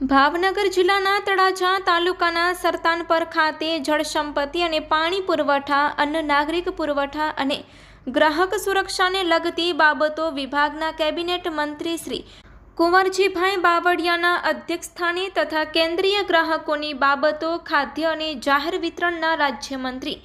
ભાવનગર જિલ્લાના તળાજા તાલુકાના સરતાનપર ખાતે જળસંપત્તિ અને પાણી પુરવઠા, અન્ન નાગરિક પુરવઠા અને ગ્રાહક સુરક્ષાને લગતી બાબતો વિભાગના કેબિનેટ મંત્રી શ્રી કુંવરજીભાઈ બાવળિયાના અધ્યક્ષસ્થાને તથા કેન્દ્રીય ગ્રાહકોની બાબતો, ખાદ્ય અને જાહેર વિતરણના રાજ્યમંત્રી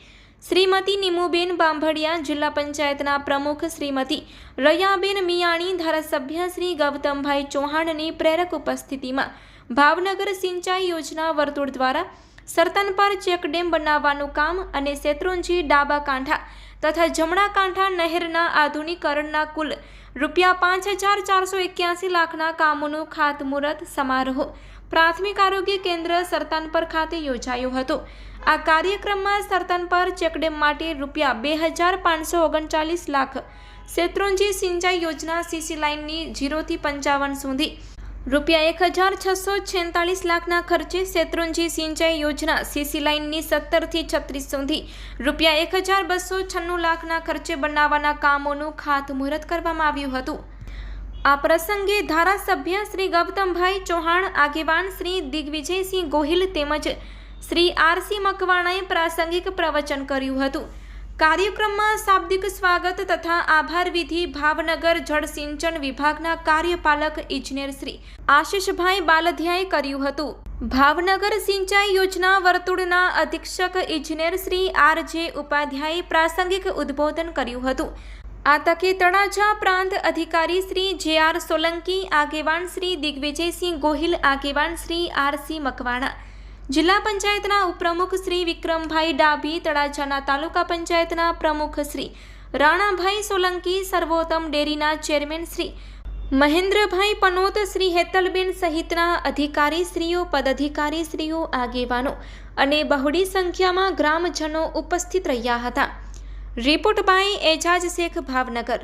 શ્રીમતી નિમુબેન બાંભડિયા જિલ્લા પંચાયતના પ્રમુખ શ્રીમતી રયાબેન મિયાણી, ધારાસભ્ય શ્રી ગૌતમભાઈ ચૌહાણની પ્રેરક ઉપસ્થિતિમાં ભાવનગર સિંચાઈ યોજના વર્તુળ દ્વારા સરતનપર ચેકડેમ બનાવવાનું કામ અને શેત્રુંજી ડાબા કાંઠા તથા જમણા કાંઠા નહેરના આધુનિકરણના કુલ રૂપિયા પાંચ હજાર ચારસો એક્યાસી લાખના કામોનું ખાતમુહૂર્ત સમારોહ પ્રાથમિક આરોગ્ય કેન્દ્ર સરતનપર ખાતે યોજાયો હતો. આ કાર્યક્રમમાં સરતનપર ચેકડેમ માટે રૂપિયા બે હજાર પાંચસો ઓગણચાલીસ લાખ શેત્રુંજી સિંચાઈ યોજના સીસી લાઇનની જીરોથી પંચાવન સુધી રૂપિયા એક હજાર છસો છેતાલીસ લાખના ખર્ચે શેત્રુંજી સિંચાઈ યોજના સીસી લાઇનની સત્તરથી છત્રીસ સુધી. રૂપિયા એક હજાર બસો છન્નું લાખના ખર્ચે બનાવવાના કામોનું ખાતમુહૂર્ત કરવામાં આવ્યું હતું. આ પ્રસંગે ધારાસભ્ય શ્રી ગૌતમભાઈ ચૌહાણ, આગેવાન શ્રી દિગ્વિજયસિંહ ગોહિલ તેમજ શ્રી આરસી મકવાણાએ પ્રાસંગિક પ્રવચન કર્યું હતું. કાર્યક્રમમાં શાબ્દિક સ્વાગત તથા આભાર વિધિ ભાવનગર જળસિંચન વિભાગના કાર્યપાલક ઇજનેર શ્રી આશિષભાઈ બાલધિયાએ કર્યું હતું. ભાવનગર સિંચાઈ યોજના વર્તુળના અધિક્ષક ઇજનેર શ્રી આર જે ઉપાધ્યાયે પ્રાસંગિક ઉદ્બોધન કર્યું હતું. આ તકે તળાજા પ્રાંત અધિકારી શ્રી જે આર સોલંકી આગેવાન શ્રી દિગ્વિજયસિંહ ગોહિલ આગેવાન શ્રી આર સી મકવાણા જિલ્લા પંચાયતના ઉપપ્રમુખ શ્રી વિક્રમભાઈ ડાભી, તળાજાના તાલુકા પંચાયતના પ્રમુખ શ્રી રાણાભાઈ સોલંકી, સર્વોત્તમ ડેરીના ચેરમેન શ્રી મહેન્દ્રભાઈ પનોત, શ્રી હેતલબેન સહિતના અધિકારી શ્રીઓ, પદાધિકારી શ્રીઓ, આગેવાનો અને બહોળી સંખ્યામાં ગ્રામજનો ઉપસ્થિત રહ્યા હતા. Report by Ejaz Shaikh, Bhavnagar.